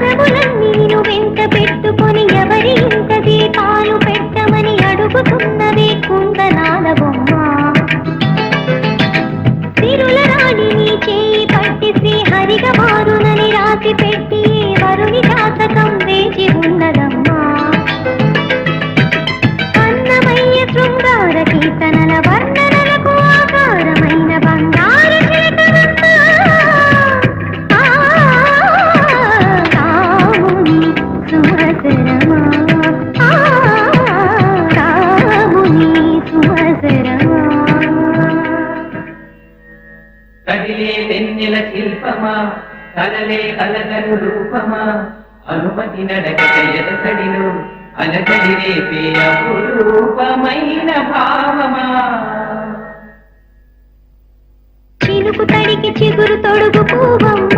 వరములన్నీ నీను వెంట పెట్టుకొని ఎవరి ఇంత దీపాలు పెట్టమని అడుగుతున్నది కుందనాల బొమ్మ. తిరుల రాణి చేయి పట్టి శ్రీహరిగా మారునని రాసి పెట్టి వరుని జాతకం వేచి ఉన్నదమ్మా. అన్నమయ్య శృంగార కీర్తనల కదిలే వెన్నెల శిల్పమా? కలలే కలగను రూపమా? అనుమతి నడక ఎదసడిలో అలకడి రేపే అపురూపమైన భావమా? చినుకు తడికి చిగురు తొడుగు పూవమ్మా